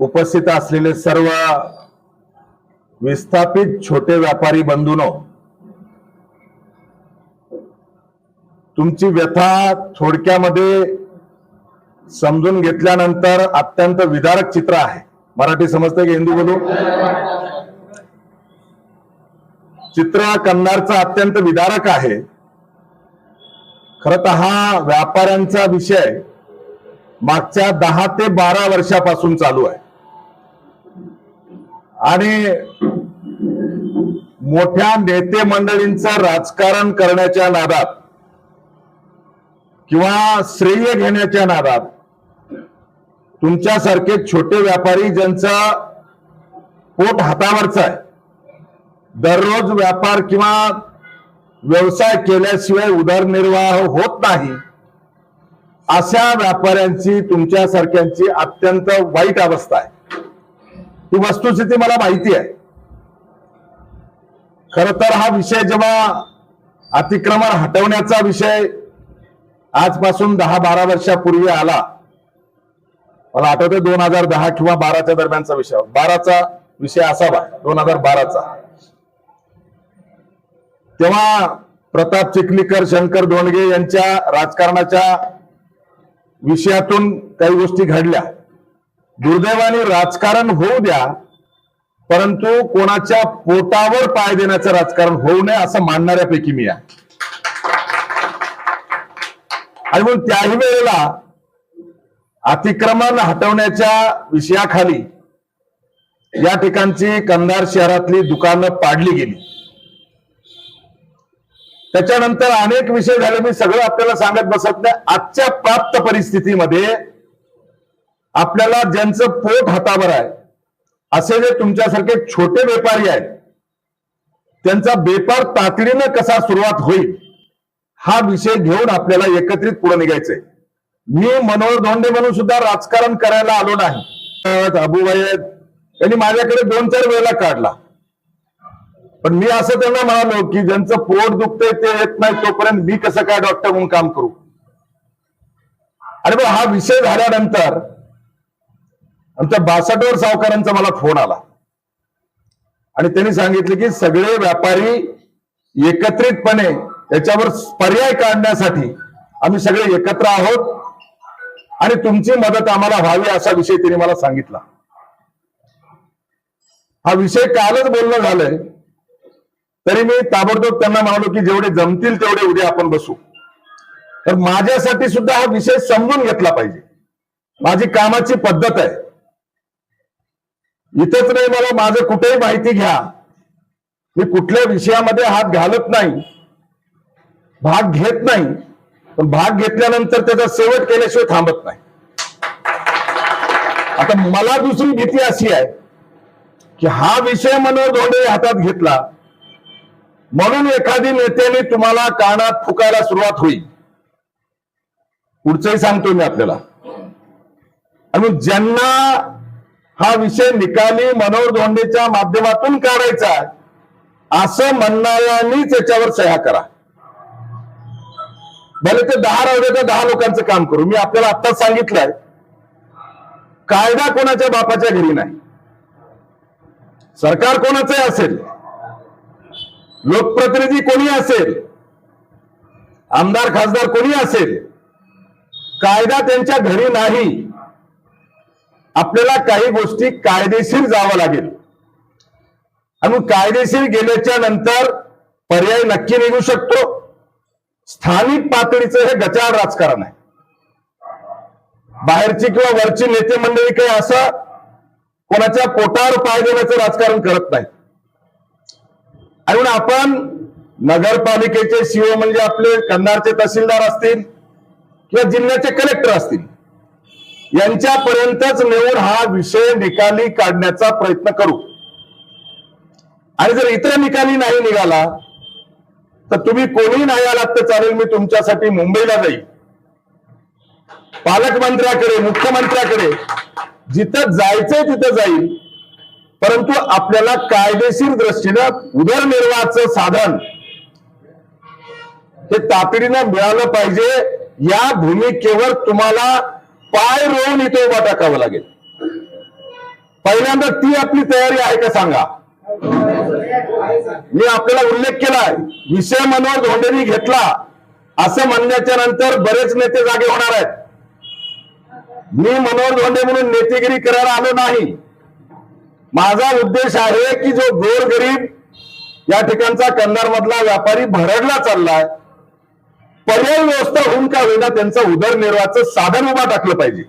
उपस्थित असलेले सर्व विस्थापित छोटे व्यापारी बंधूनो तुमची व्यथा थोडक्यामध्ये समजून घेतल्यानंतर अत्यंत विदारक चित्र आहे. मराठी समजते की हिंदी बोलू? चित्र कन्नारचं अत्यंत विदारक आहे. खरं तर हा व्यापाऱ्यांचा विषय मागच्या दहा ते बारा वर्षापासून चालू आहे. आणि मोठ्या नेते मंडळींचं राजकारण करण्याच्या नादात किंवा श्रेय घेण्याच्या नादात तुमच्यासारखे छोटे व्यापारी ज्यांचा पोट हातावरचा आहे दररोज व्यापार किंवा व्यवसाय केल्याशिवाय उदरनिर्वाह होत नाही अशा व्यापाऱ्यांची तुमच्यासारख्यांची अत्यंत वाईट अवस्था आहे. ही वस्तुस्थिती मला माहिती आहे. खर तर हा विषय जेव्हा अतिक्रमण हटवण्याचा विषय आजपासून दहा बारा वर्षापूर्वी आला मला आठवते दोन हजार दहा किंवा बाराच्या दरम्यानचा विषय. बाराचा विषय असावा दोन हजार बाराचा. तेव्हा प्रताप चिखलीकर शंकर धोंडगे यांच्या राजकारणाच्या विषयातून काही गोष्टी घडल्या. दुर्दैवाने राजकारण होऊ द्या परंतु कोणाच्या पोटावर पाय देण्याचं राजकारण होऊ नये असं मानणाऱ्यापैकी मी आहे. आणि म्हणून त्याही वेळेला अतिक्रमण हटवण्याच्या विषयाखाली या ठिकाणची कंधार शहरातली दुकानं पाडली गेली. त्याच्यानंतर अनेक विषय झाले. मी सगळं आपल्याला सांगत बसत नाही. आजच्या प्राप्त परिस्थितीमध्ये आपल्याला ज्यांचं पोट हातावर आहे असे जे तुमच्यासारखे छोटे व्यापारी आहेत त्यांचा बेपार तातडीनं कसा सुरुवात होईल हा विषय घेऊन आपल्याला एकत्रित पुढे निघायचंय मी मनोहर धोंडे म्हणून सुद्धा राजकारण करायला आलो नाही. अबूबाई आहेत. त्यांनी माझ्याकडे दोन चार वेळेला काढला. पण मी असं त्यांना म्हणालो की ज्यांचं पोट दुखतंय ते येत नाही तोपर्यंत मी कसं काय डॉक्टर म्हणून काम करू? आणि मग हा विषय झाल्यानंतर आमच्या बासटवर सावकारांचा मला फोन आला. आणि त्यांनी सांगितले की सगळे व्यापारी एकत्रितपणे याच्यावर पर्याय काढण्यासाठी आम्ही सगळे एकत्र आहोत आणि तुमची मदत आम्हाला व्हावी असा विषय त्यांनी मला सांगितला. हा विषय कालच बोलणं झालंय. तरी मी ताबडतोब त्यांना म्हणालो की जेवढे जमतील तेवढे उद्या आपण बसू. तर माझ्यासाठी सुद्धा हा विषय समजून घेतला पाहिजे. माझी कामाची पद्धत आहे. इथंच नाही मला माझं कुठेही माहिती घ्या. मी कुठल्या विषयामध्ये हात घालत नाही भाग घेत नाही पण भाग घेतल्यानंतर त्याचा शेवट केल्याशिवाय थांबत नाही. आता मला दुसरी भीती अशी आहे की हा विषय मनोहर धोंडे हातात घेतला म्हणून एखादी नेत्याने तुम्हाला कानात फुकायला सुरुवात होईल. पुढचंही सांगतो मी आपल्याला. आणि ज्यांना हा विषय निकाली मनोहर धोंडेच्या माध्यमातून काढायचा आहे, असं म्हणणाऱ्यांनीच याच्यावर सह्या करा. भले ते दहा राहू दे तर दहा लोकांचं काम करू. मी आपल्याला आत्ताच सांगितलंय कायदा कोणाच्या बापाच्या घरी नाही. सरकार कोणाचंही असेल लोकप्रतिनिधी कोणी असेल आमदार खासदार कोणी असेल कायदा त्यांच्या घरी नाही. आपल्याला काही गोष्टी कायदेशीर जावं लागेल. आणि कायदेशीर गेल्याच्यानंतर पर्याय नक्की निघू शकतो. स्थानिक पातळीचं हे गचाळ राजकारण आहे. बाहेरची किंवा वरची नेते मंडळी काही असं कोणाच्या पोटावर पाय देण्याचं राजकारण करत नाही आणि म्हणून आपण नगरपालिकेचे सीओ म्हणजे आपले कन्नारचे तहसीलदार असतील किंवा जिल्ह्याचे कलेक्टर असतील यांच्यापर्यंतच नेऊन हा विषय निकाली काढण्याचा प्रयत्न करू. आणि जर इतर निकाली नाही निघाला तर तुम्ही कोणी नाही आलात तर चालेल मी तुमच्यासाठी मुंबईला जाईल पालकमंत्र्याकडे मुख्यमंत्र्याकडे जिथं जायचंय तिथं जाईल परंतु आपल्याला कायदेशीर दृष्टीनं उदरनिर्वाहाचं साधन हे तातडीनं मिळालं पाहिजे. या भूमिकेवर तुम्हाला पाय रोवून इथे उभा टाकावं लागेल. पहिल्यांदा ती आपली तयारी आहे का सांगा? मी आपल्याला उल्लेख केलाय विषय मनोहर धोंडेनी घेतला. असं म्हणण्याच्या नंतर बरेच नेते जागे होणार आहेत. मी मनोहर धोंडे म्हणून नेतेगिरी करायला आलो नाही. माझा उद्देश आहे की जो गोरगरीब या ठिकाणचा कन्नड मधला व्यापारी भरडला चाललाय पर्याय व्यवस्था होऊन का होईना त्यांचा उदरनिर्वाहाचं साधन उभा टाकलं पाहिजे.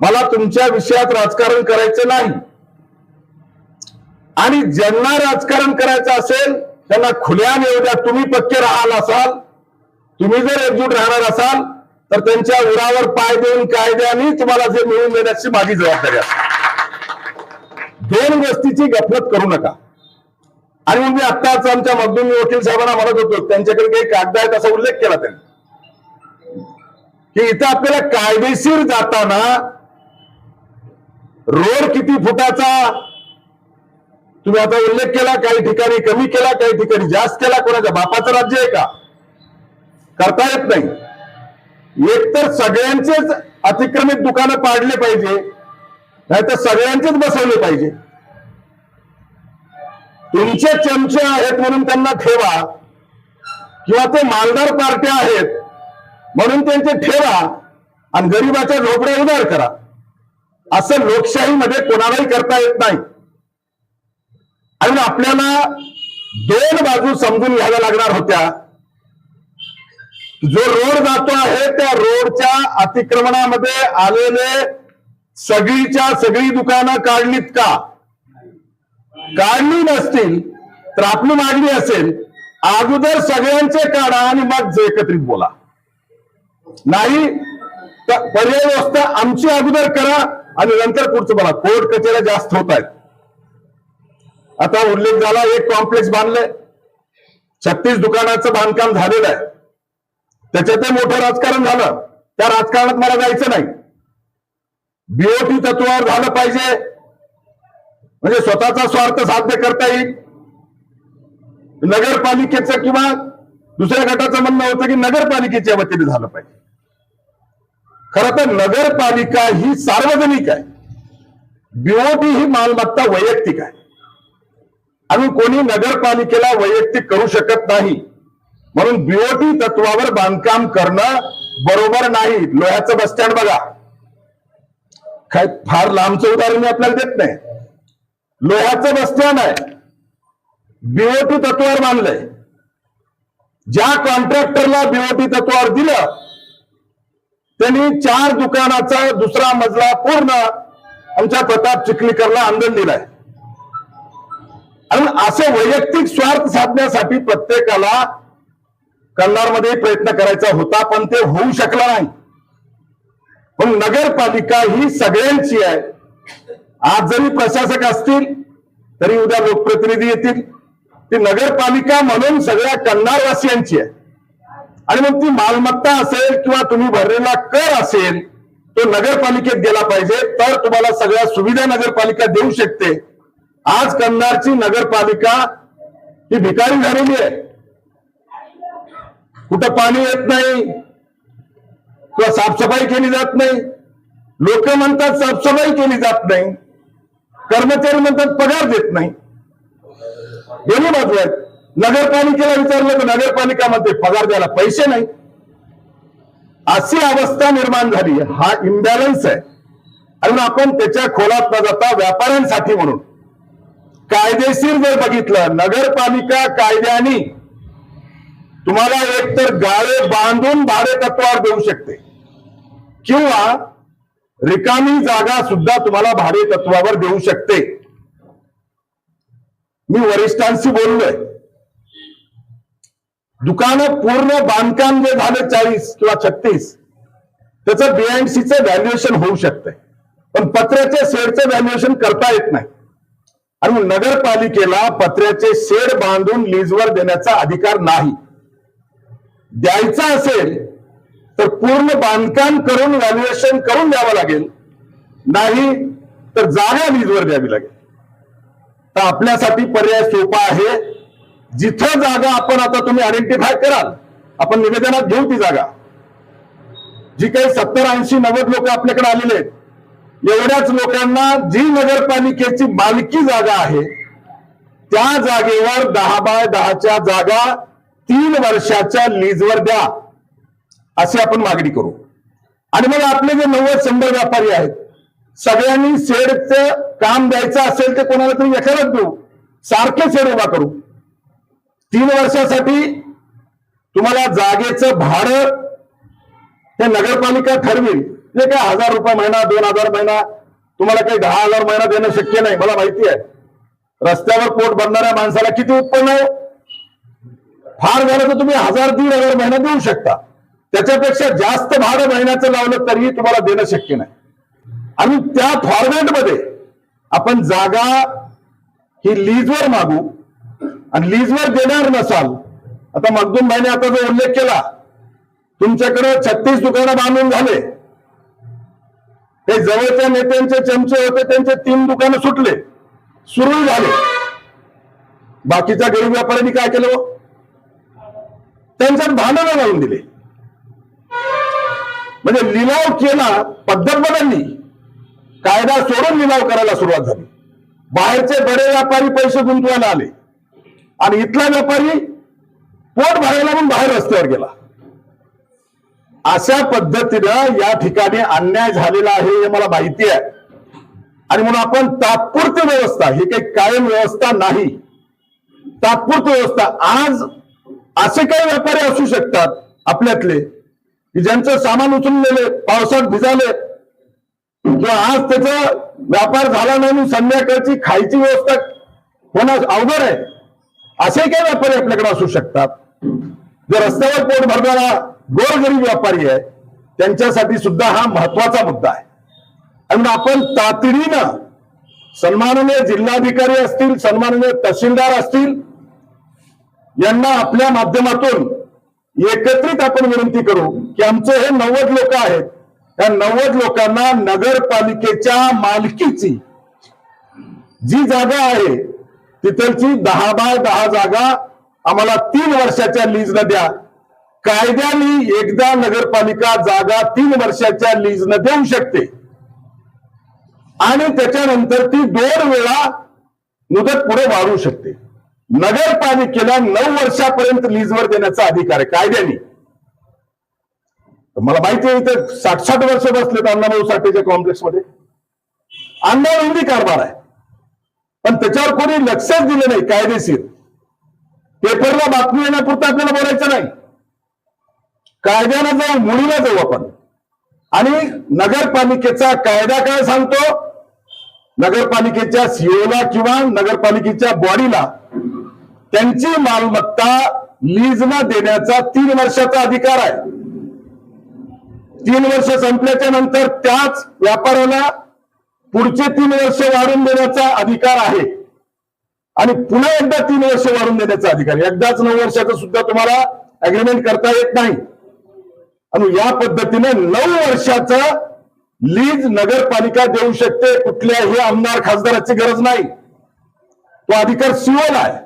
मला तुमच्या विषयात राजकारण करायचं नाही. आणि ज्यांना राजकारण करायचं असेल त्यांना खुल्या येऊ द्या तुम्ही पक्के राहाल असाल. तुम्ही जर एकजूट राहणार असाल तर त्यांच्या उरावर पाय देऊन कायद्याने तुम्हाला जे मिळवून देण्याची माझी जबाबदारी असेल दोन गोष्टीची गफलत करू नका. आणि मग मी आत्ताच आमच्या मगदूम वकील साहेबांना म्हणत होतो त्यांच्याकडे काही कागद आहेत असा उल्लेख केला त्यांनी. की इथं आपल्याला कायदेशीर जाताना रोड किती फुटाचा तुम्ही आता उल्लेख केला काही ठिकाणी कमी केला काही ठिकाणी जास्त केला कोणाच्या बापाचं राज्य आहे का? करता येत नाही. एकतर सगळ्यांचेच अतिक्रमित दुकानं पाडले पाहिजे नाहीतर सगळ्यांचेच बसवले पाहिजे. तुमचे चमचे आहेत म्हणून त्यांना ठेवा. किंवा ते मालदार पार्ट्या आहेत म्हणून त्यांचे ठेवा आणि गरिबाच्या झोपड्या उदार करा. असं लोकशाहीमध्ये कोणालाही करता येत नाही. आणि आपल्याला दोन बाजू समजून घ्याव्या लागणार होत्या. जो रोड जातो आहे त्या रोडच्या अतिक्रमणामध्ये आलेले सगळीच्या सगळी दुकानं काढलीत का? काढली नसतील तर आपली मागणी असेल अगोदर सगळ्यांचे काढा आणि मग जे एकत्रित बोला. नाही तर पर्याय व्यवस्था आमची अगोदर करा आणि नंतर पुढचं बोला. कोर्ट कचेऱ्या जास्त होत आहेत. आता उल्लेख झाला एक कॉम्प्लेक्स बांधलंय. छत्तीस दुकानाचं बांधकाम झालेलं आहे. त्याच्यात मोठं राजकारण झालं. त्या राजकारणात मला जायचं नाही. बीओटी तत्वावर झालं पाहिजे. म्हणजे स्वतःचा स्वार्थ साध्य करता येईल. नगरपालिकेचं किंवा दुसऱ्या गटाचं म्हणणं होतं की नगरपालिकेच्या वतीने झालं पाहिजे. खरं तर नगरपालिका ही सार्वजनिक आहे. बीओटी ही मालमत्ता वैयक्तिक आहे. आणि कोणी नगरपालिकेला वैयक्तिक करू शकत नाही. म्हणून बीओटी तत्वावर बांधकाम करणं बरोबर नाही. लोह्याचं बस स्टँड बघा. काय फार लांबचं उदाहरण मी आपल्याला देत नाही. लोहाचं बस्त्यान आहे. बीओटी तत्वावर बांधलंय. ज्या कॉन्ट्रॅक्टरला बीओटी तत्वावर दिलं त्यांनी चार दुकानाचा दुसरा मजला पूर्ण आमच्या प्रताप चिखलीकरला आंदोलन दिलाय. आणि असे वैयक्तिक स्वार्थ साधण्यासाठी प्रत्येकाला कन्नडमध्ये प्रयत्न करायचा होता पण ते होऊ शकला नाही. पण नगरपालिका ही सगळ्यांची आहे. आज जरी प्रशासक असतील तरी उद्या लोकप्रतिनिधी येतील. ती नगरपालिका म्हणून सगळ्या कन्नारवासियांची आहे. आणि मग ती मालमत्ता असेल किंवा तुम्ही भरलेला कर असेल तो नगरपालिकेत गेला पाहिजे तर तुम्हाला सगळ्या सुविधा नगरपालिका देऊ शकते. आज कन्नारची नगरपालिका ही भिकारी झालेली आहे. कुठं पाणी येत नाही किंवा साफसफाई केली जात नाही. लोक म्हणतात साफसफाई केली जात नाही. कर्मचारी म्हणतात पगार देत नाही. दोन्ही बाजू आहेत. नगरपालिकेला विचारलं तर नगरपालिका म्हणते पगार द्यायला पैसे नाही. अशी अवस्था निर्माण झाली. हा इम्बॅलन्स आहे. आणि आपण त्याच्या खोलात न जाता व्यापाऱ्यांसाठी म्हणून कायदेशीर जर बघितलं नगरपालिका कायद्याने तुम्हाला एकतर गाळे बांधून भाडे तत्वावर देऊ शकते. किंवा रिकामी जागा सुद्धा तुम्हाला भाडे तत्वावर देऊ शकते. मी वरिष्ठांशी बोललोय. दुकानं पूर्ण बांधकाम जे झालं चाळीस किंवा छत्तीस त्याचं बीएनसीचं व्हॅल्युएशन होऊ शकतंय. पण पत्र्याच्या शेडचं व्हॅल्युएशन करता येत नाही. आणि नगरपालिकेला पत्र्याचे शेड बांधून लीजवर देण्याचा अधिकार नाही. द्यायचा असेल तर पूर्ण बांधकाम करून व्हॅल्युएशन करून द्यावं लागेल. नाही तर जागा लीजवर द्यावी लागेल. तर आपल्यासाठी पर्याय सोपा आहे. जिथं जागा आपण आता तुम्ही आयडेंटिफाय कराल आपण निवेदनात घेऊ ती जागा. जी काही सत्तर ऐंशी नव्वद लोक आपल्याकडे आलेले आहेत एवढ्याच लोकांना जी नगरपालिकेची मालकी जागा आहे त्या जागेवर दहा बाय दहाच्या जागा तीन वर्षाच्या लीजवर द्या. अशी आपण मागणी करू. आणि मग आपले जे नव्वद शंभर व्यापारी आहेत सगळ्यांनी शेडचं काम द्यायचं असेल ते कोणाला तरी एखादच देऊ. सारखे शेड उभा करू. तीन वर्षासाठी तुम्हाला जागेचं भाडं हे नगरपालिका ठरवेल. जे काय हजार रुपये महिना दोन हजार महिना तुम्हाला काही दहा हजार महिना देणं शक्य नाही मला माहिती आहे. रस्त्यावर पोट भरणाऱ्या माणसाला किती उत्पन्न आहे? फार झालं तर तुम्ही हजार दीड हजार महिना देऊ शकता. त्याच्यापेक्षा जास्त भाडं महिन्याचं लावलं तरीही तुम्हाला देणं शक्य नाही. आणि त्या फॉर्मॅटमध्ये आपण जागा ही लीजवर मागू आणि लीजवर देणार नसाल आता मगदूम भाईने आता जो उल्लेख केला तुमच्याकडे छत्तीस दुकानं बांधून झाले. ते जवळच्या नेत्यांचे चमचे होते त्यांचे तीन दुकानं सुटले सुरू झाले. बाकीच्या गरीब व्यापाऱ्यांनी काय केलं? त्यांच्यात भांडणं लावून दिले. म्हणजे लिलाव केला पद्धत बदलली कायदा सोडून लिलाव करायला सुरुवात झाली. बाहेरचे बडे व्यापारी पैसे गुंतवायला आले. आणि इथला व्यापारी पोट भरायला म्हणून बाहेर रस्त्यावर गेला. अशा पद्धतीनं या ठिकाणी अन्याय झालेला आहे हे मला माहिती आहे. आणि म्हणून आपण तात्पुरती व्यवस्था ही काही कायम व्यवस्था नाही. तात्पुरती व्यवस्था. आज असे काही व्यापारी असू शकतात आपल्यातले की ज्यांचं सामान उचलून पावसात भिजाले किंवा आज त्याचा व्यापार झाला नाही म्हणून संध्याकाळची खायची व्यवस्था होणं अवघड आहे. असे काही व्यापारी आपल्याकडे असू शकतात. जे रस्त्यावर पोट भरणारा गोरगरीब व्यापारी आहे त्यांच्यासाठी सुद्धा हा महत्त्वाचा मुद्दा आहे. आणि आपण तातडीनं सन्माननीय जिल्हाधिकारी असतील सन्माननीय तहसीलदार असतील यांना आपल्या माध्यमातून एकत्रित आपण विनंती करू की आमचे हे नव्वद लोक आहेत. त्या नव्वद लोकांना नगरपालिकेच्या मालकीची जी जागा आहे तिथलची दहा बाय दहा जागा आम्हाला तीन वर्षाच्या लीजनं द्या. कायद्याने एकदा नगरपालिका जागा तीन वर्षाच्या लीजनं देऊ शकते. आणि त्याच्यानंतर ती दोन वेळा मुदत पुढे वाढवू शकते. नगरपालिकेला नऊ वर्षापर्यंत लीजवर देण्याचा अधिकार आहे कायद्याने. मला माहिती आहे इथे साठ साठ वर्ष बसलेत अण्णाभाऊ साठेच्या कॉम्प्लेक्समध्ये. अण्णाविरोधी कारभार आहे. पण त्याच्यावर कोणी लक्षच दिलं नाही कायदेशीर. पेपरला बातमी येण्यापुरतं आपल्याला बोलायचं नाही. कायद्यानं जाऊ मुळीला जाऊ आपण. आणि नगरपालिकेचा कायदा काय सांगतो? नगरपालिकेच्या सीओला किंवा नगरपालिकेच्या बॉडीला त्यांची मालमत्ता लीजना देण्याचा तीन वर्षाचा अधिकार आहे. तीन वर्ष संपल्याच्या नंतर त्याच व्यापाऱ्याला पुढचे तीन वर्ष वाढून देण्याचा अधिकार आहे. आणि पुन्हा एकदा तीन वर्ष वाढून देण्याचा अधिकार आहे. एकदाच नऊ वर्षाचं सुद्धा तुम्हाला अग्रीमेंट करता येत नाही. आणि या पद्धतीने नऊ वर्षाचा लीज नगरपालिका देऊ शकते कुठल्याही आमदार खासदाराची गरज नाही. तो अधिकार सिओला आहे.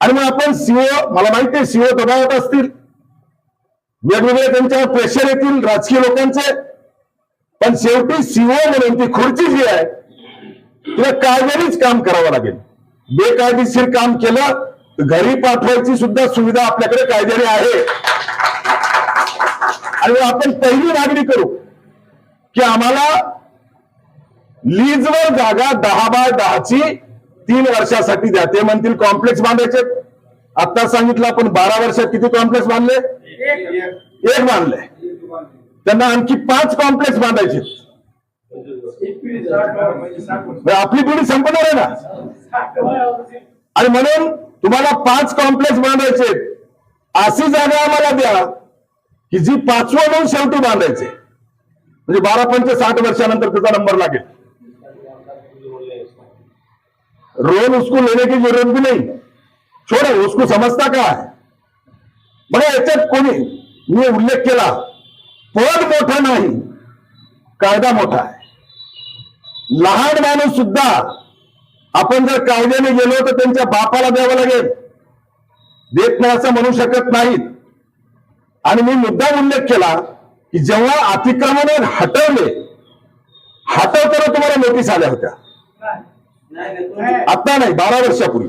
आणि मग आपण सीओ मला माहिती आहे सीओ दबावात असतील. वेगवेगळे त्यांच्यावर प्रेशर येतील राजकीय लोकांचे. पण शेवटी सीओ म्हणून ती खुर्ची जी आहे तिला कायद्यानेच काम करावं लागेल. बेकायदेशीर काम केलं घरी पाठवायची सुद्धा सुविधा आपल्याकडे कायद्याने आहे. आणि आपण पहिली मागणी करू की आम्हाला लीजवर जागा दहा बाय दहाची तीन वर्षासाठी द्या. ते म्हणतील कॉम्प्लेक्स बांधायचे. आता सांगितलं आपण बारा वर्षात किती कॉम्प्लेक्स बांधले? एक बांधले. त्यांना आणखी पाच कॉम्प्लेक्स बांधायचे. म्हणजे आपली पिढी संपणार आहे ना? आणि म्हणून तुम्हाला पाच कॉम्प्लेक्स बांधायचे. अशी जागा आम्हाला द्या की जी पाचवं म्हणून शेवटी बांधायचे. म्हणजे बारा पंच साठ वर्षानंतर त्याचा नंबर लागेल. रोल उसको लेने की जरूरत भी नहीं। छोड़ो उसको समजता का है? बघा याच्यात कोणी मी उल्लेख केला पद मोठा नाही कायदा मोठा आहे लहान माणूस सुद्धा आपण जर कायद्याने गेलो तर त्यांच्या बापाला द्यावं लागेल। देत नाही असं म्हणू शकत नाहीत। आणि मी मुद्दा उल्लेख केला की जेव्हा अतिक्रमणे हटवले पाठवताना तुम्हाला नोटीस आल्या होत्या। आता नाही बारा वर्षापूर्वी.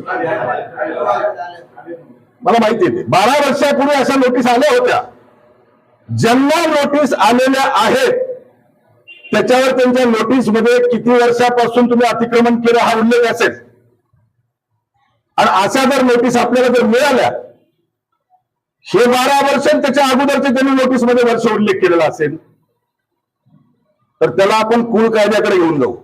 मला माहिती आहे ते. बारा वर्षापूर्वी अशा नोटीस आल्या होत्या. ज्यांना नोटीस आलेल्या आहेत त्याच्यावर त्यांच्या नोटीसमध्ये किती वर्षापासून तुम्ही अतिक्रमण केलं हा उल्लेख असेल. आणि अशा जर नोटीस आपल्याला जर मिळाल्या हे बारा वर्ष त्याच्या अगोदरचे त्यांनी नोटीसमध्ये वर्ष उल्लेख केलेला असेल तर त्याला आपण कुळ कायद्याकडे घेऊन जाऊ.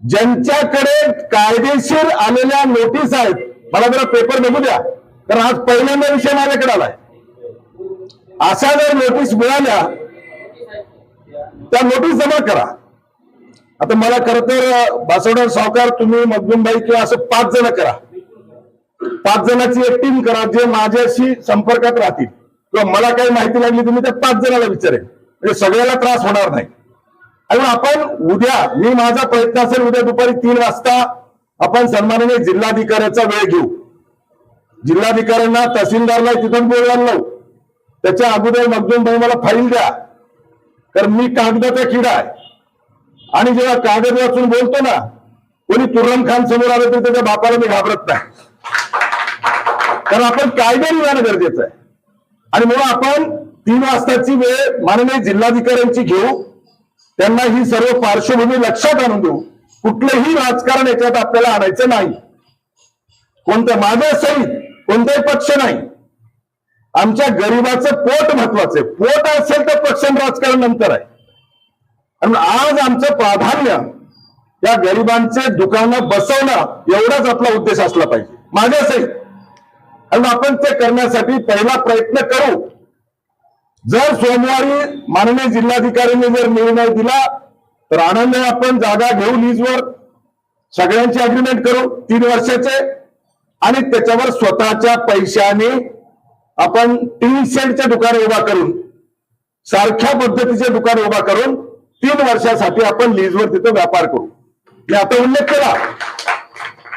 ज्यांच्याकडे कायदेशीर आलेल्या नोटीस आहेत मला जरा पेपर बघू द्या. कारण आज पहिल्यांदा विषय माझ्याकडे आलाय. अशा जर नोटीस मिळाल्या त्या नोटीस जमा करा. आता मला खर तर बासवडा सावकार तुम्ही मगदूमबाई किंवा असं पाच जण करा. पाच जणांची एक टीम करा जे माझ्याशी संपर्कात राहतील. किंवा मला काही माहिती लागली तुम्ही त्या पाच जणाला विचारेल म्हणजे सगळ्याला त्रास होणार नाही. आणि आपण उद्या मी माझा प्रयत्न असेल उद्या दुपारी तीन वाजता आपण सन्माननीय जिल्हाधिकाऱ्याचा वेळ घेऊ. जिल्हाधिकाऱ्यांना तहसीलदारला तिथून बोलवायला लावू त्याच्या अगोदर मगदूम भाई मला फाईल द्या. कारण मी कागदाचा किडा आहे. आणि जेव्हा कागद वाचून बोलतो ना कोणी तुर्रम खान समोर आलं तर त्याच्या बापाला मी घाबरत नाही. कारण आपण कायद्याने जाणं गरजेचं आहे. आणि म्हणून आपण तीन वाजताची वेळ माननीय जिल्हाधिकाऱ्यांची घेऊ. त्यांना ही सर्व पार्श्वभूमी लक्षात आणून देऊ. कुठलंही राजकारण याच्यात आपल्याला आणायचं नाही. कोणतं माझं सहित कोणताही पक्ष नाही. आमच्या गरिबाचं पोट महत्वाचं आहे. पोट असेल तर पक्ष राजकारण नंतर आहे. आणि आज आमचं प्राधान्य या गरिबांचे दुकानं बसवणं एवढाच आपला उद्देश असला पाहिजे. माझ्या सहित आणि आपण ते करण्यासाठी पहिला प्रयत्न करू. जर सोमवारी माननीय जिल्हाधिकाऱ्यांनी जर निर्णय दिला तर आनंदाने आपण जागा घेऊ लीजवर सगळ्यांची अग्रीमेंट करू तीन वर्षाचे. आणि त्याच्यावर स्वतःच्या पैशाने आपण टीन सेटचे दुकान उभा करून सारख्या पद्धतीचे दुकान उभा करून तीन वर्षासाठी आपण लीजवर तिथं व्यापार करू. मी आता उल्लेख केला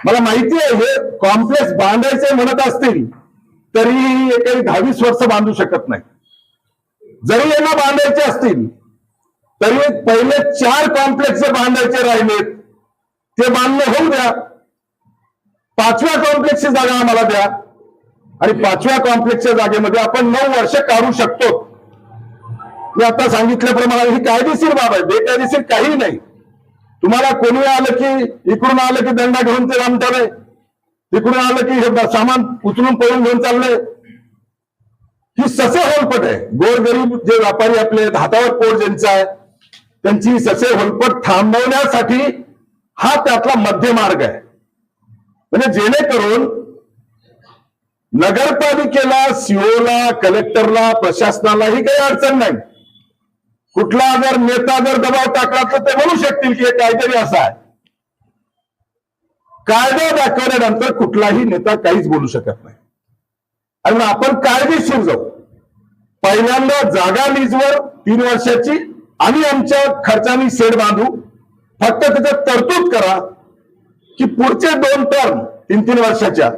मला माहिती आहे हे कॉम्प्लेक्स बांधायचे म्हणत असतील तरी काही दहावीस वर्ष बांधू शकत नाही जरी यांना बांधायचे असतील तरी पहिले चार कॉम्प्लेक्स बांधायचे राहिलेत ते बांधणं होऊ द्या. पाचव्या कॉम्प्लेक्सची जागा आम्हाला द्या. आणि पाचव्या कॉम्प्लेक्सच्या जागेमध्ये आपण नऊ वर्ष काढू शकतो. मी आता सांगितल्याप्रमाणे ही कायदेशीर बाब आहे. बेकायदेशीर काही नाही. तुम्हाला कोणी आलं की इकडून आलं की दंडा घेऊन ते रामटालय तिकडून आलं की हे सामान उचलून पळून घेऊन चाललंय? ही ससे होलपट आहे. गोरगरीब जे व्यापारी आपले आहेत, हातावर पोट ज्यांचं आहे त्यांची ससे होलपट थांबवण्यासाठी हा त्यातला मध्य मार्ग आहे. म्हणजे जेणेकरून नगरपालिकेला सीओला कलेक्टरला प्रशासनाला ही काही अडचण नाही. कुठला जर नेता जर दबाव टाकला तर ते म्हणू शकतील की हे काहीतरी असं आहे. कायदा दाखवल्यानंतर कुठलाही नेता काहीच बोलू शकत नाही. आणि आपण कायदेशीर जाऊ. पहिल्यांदा जागा लीजवर तीन वर्षाची आणि आमच्या खर्चानी शेड बांधू. फक्त त्याच्यात तरतूद करा की पुढचे दोन टर्म तीन तीन वर्षाच्या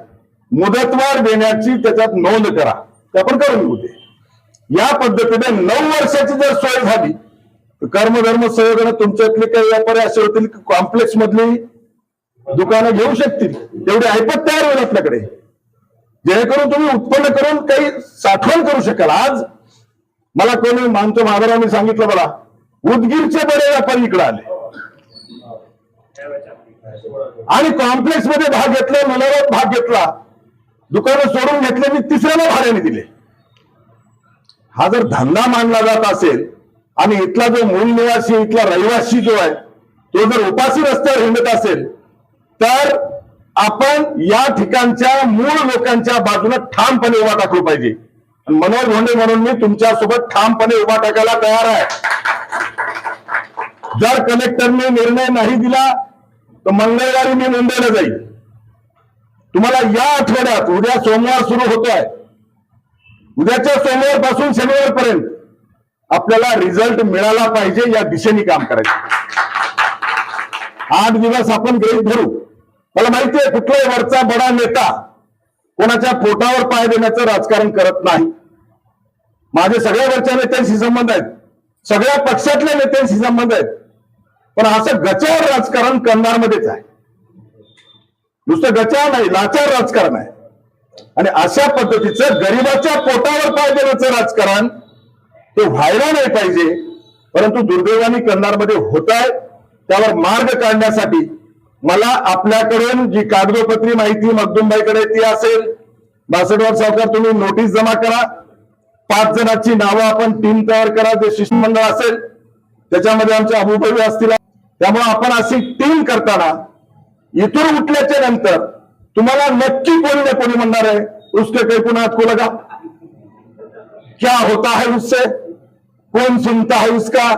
मुदतवाढ देण्याची त्याच्यात नोंद करा. ते आपण करून घेऊ ते. या पद्धतीने नऊ वर्षाची जर सोय झाली तर कर्मधर्म सहयोगाने तुमच्यातले काही व्यापारी असे होतील की कॉम्प्लेक्स मधली दुकानं घेऊ शकतील. तेवढी ऐपत तयार होईल आपल्याकडे. जेणेकरून तुम्ही उत्पन्न करून काही साठवण करू शकाल. आज मला कोणी मानतो महाराजांनी सांगितलं मला. उदगीरचे बडे व्यापारी इकडे आले. आणि कॉम्प्लेक्समध्ये भाग घेतला मनोरात भाग घेतला. दुकानं सोडून घेतले मी तिसऱ्याला भाड्याने दिले. हा जर धंदा मानला जात असेल आणि इथला जो मूल निवासी इथला रहिवासी जो आहे तो जर उपासी रस्त्यावर हिंडत असेल तर आपण या ठिकाणच्या मूळ लोकांच्या बाजूला ठामपणे उभा टाकलो पाहिजे. मनोज मनोहर म्हणून मी तुमच्यासोबत ठामपणे उभा टाकायला तयार आहे. जर कलेक्टरने निर्णय नाही दिला तर मंगळवारी मी मुंबईला जाईल. तुम्हाला या आठवड्यात उद्या सोमवार सुरू होतोय. उद्याच्या सोमवारपासून शनिवार पर्यंत आपल्याला रिझल्ट मिळाला पाहिजे या दिशेने काम करायचं. आठ दिवस आपण गृहित धरू. मला माहिती आहे कुठलाही वरचा बडा नेता कोणाच्या पोटावर पाय देण्याचं राजकारण करत नाही. माझे सगळ्या वरच्या नेत्यांशी संबंध आहेत. सगळ्या पक्षातल्या नेत्यांशी संबंध आहेत. पण असं गचावर राजकारण कंधारमध्येच आहे. नुसतं गचावर नाही लाचार राजकारण आहे. आणि अशा पद्धतीचं गरिबाच्या पोटावर पाय देण्याचं राजकारण ते व्हायला नाही पाहिजे परंतु दुर्दैवाने कंधारमध्ये होत आहे. त्यावर मार्ग काढण्यासाठी मला आपल्याकडून जी कागदोपत्री माहिती मगदुमबाईकडे ती असेल बासटवार सावकार तुम्ही नोटीस जमा करा. पाच जणांची नावं आपण टीम तयार करा जे शिष्टमंडळ असेल त्याच्यामध्ये आमचे अबुभाई असतील. त्यामुळे आपण अशी टीम करताना इथून उठल्याच्या नंतर तुम्हाला नक्की कोणी ना कोणी म्हणणार आहे उसके काही पुन्हा को लगा? क्या होता है उससे? कोण सुनता है उसका?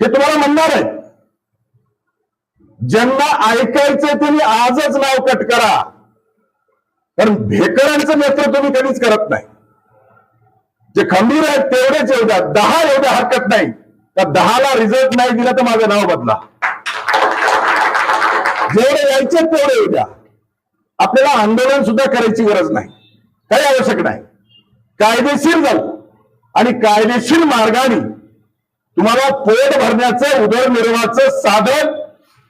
हे तुम्हाला म्हणणार आहे. ज्यांना ऐकायचंय त्यांनी आजच नाव कट करा. कारण भेकरांचं नेतृत्व तुम्ही कधीच करत नाही. जे खंबीर आहेत तेवढेच एवढ्या दहा एवढ्या हरकत नाही. तर दहाला रिझल्ट नाही दिला तर माझं नाव बदला. जेवढे यायचे तेवढे येऊ द्या. आपल्याला आंदोलन सुद्धा करायची गरज नाही. काही आवश्यक नाही. कायदेशीर जाऊ. आणि कायदेशीर मार्गाने तुम्हाला पोट भरण्याचं उदरनिर्वाहाचं साधन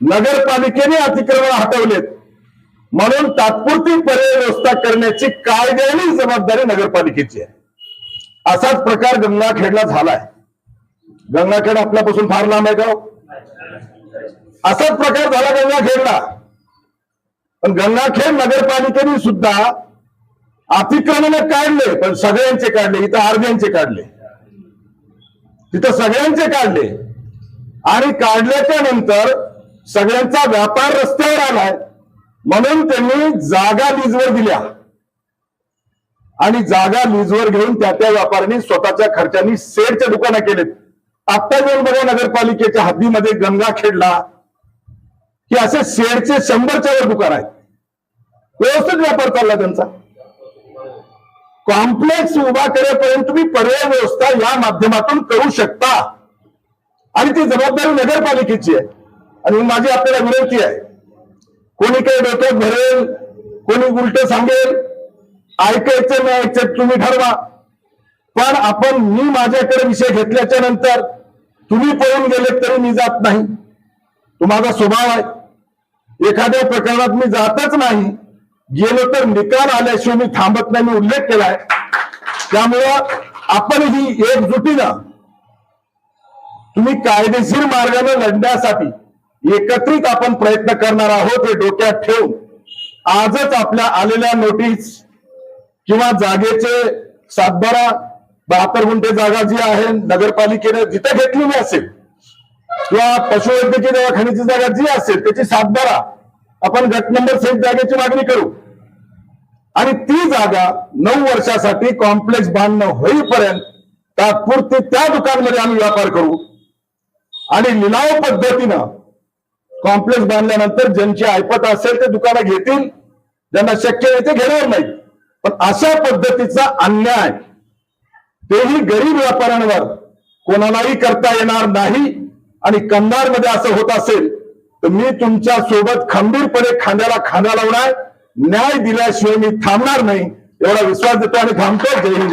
नगरपालिकेने अतिक्रमण हटवलेत. म्हणून तात्पुरती पर्याय व्यवस्था करण्याची कायद्याने जबाबदारी नगरपालिकेची आहे. असाच प्रकार गंगाखेडला झालाय. गंगाखेड आपल्यापासून फार लांब आहे गाव हो? असाच प्रकार झाला गंगाखेडला. पण गंगाखेड नगरपालिकेने सुद्धा अतिक्रमण काढले पण सगळ्यांचे काढले इथं अर्ध्यांचे काढले. तिथं सगळ्यांचे काढले. आणि काढल्याच्या नंतर सगळ्यांचा व्यापार रस्त्यावर आलाय. म्हणून त्यांनी जागा लीजवर दिल्या. आणि जागा लीजवर घेऊन त्या त्या व्यापाऱ्यांनी स्वतःच्या खर्चानी सेडच्या दुकानं केलेत. आता येऊन बघा नगरपालिकेच्या हद्दीमध्ये गंगाखेडला की असे सेडचे शंभरच्या वर दुकान आहेत. व्यवस्थित व्यापार चालला त्यांचा. कॉम्प्लेक्स उभा करेपर्यंत तुम्ही पर्याय व्यवस्था या माध्यमातून करू शकता. आणि ती जबाबदारी नगरपालिकेची आहे. आणि माझी आपल्याला विनंती आहे. कोणी काही डोक्यात भरेल कोणी उलट सांगेल ऐकायचं नाही ऐकायचं तुम्ही ठरवा. पण आपण मी माझ्याकडे विषय घेतल्याच्या नंतर तुम्ही पळून गेले तरी मी जात नाही. तो माझा स्वभाव आहे. एखाद्या प्रकरणात मी जातच नाही. गेलो तर निकाल आल्याशिवाय मी थांबत नाही मी उल्लेख केलाय त्यामुळं आपण ही एकजुटीनं तुम्ही कायदेशीर मार्गाने लढण्यासाठी एकत्रित आपण प्रयत्न करणार आहोत हे डोक्यात ठेवून आजच आपल्या आलेल्या नोटीस किंवा जागेचे सातबारा बहात्तर गुंठे जागा जी आहे नगरपालिकेने जिथे घेतलेली असेल किंवा पशुवैद्यकीय दवाखान्याची जागा जी असेल त्याची सातबारा आपण गट नंबर सेट जागेची मागणी करू. आणि ती जागा नऊ वर्षासाठी कॉम्प्लेक्स बांधणं होईपर्यंत तात्पुरते त्या दुकानमध्ये आम्ही व्यापार करू. आणि लिलाव पद्धतीनं कॉम्प्लेक्स बांधल्यानंतर ज्यांची ऐपत असेल ते दुकानं घेतील ज्यांना शक्य आहे ते घेणार नाही पण अशा पद्धतीचा अन्याय तेही गरीब व्यापाऱ्यांवर कोणालाही करता येणार नाही आणि कंधारमध्ये असं होत असेल तर मी तुमच्यासोबत खंबीरपणे खांद्याला खांदा लावणार न्याय दिल्याशिवाय मी थांबणार नाही एवढा विश्वास देतो आणि थांबतो. जय हिंद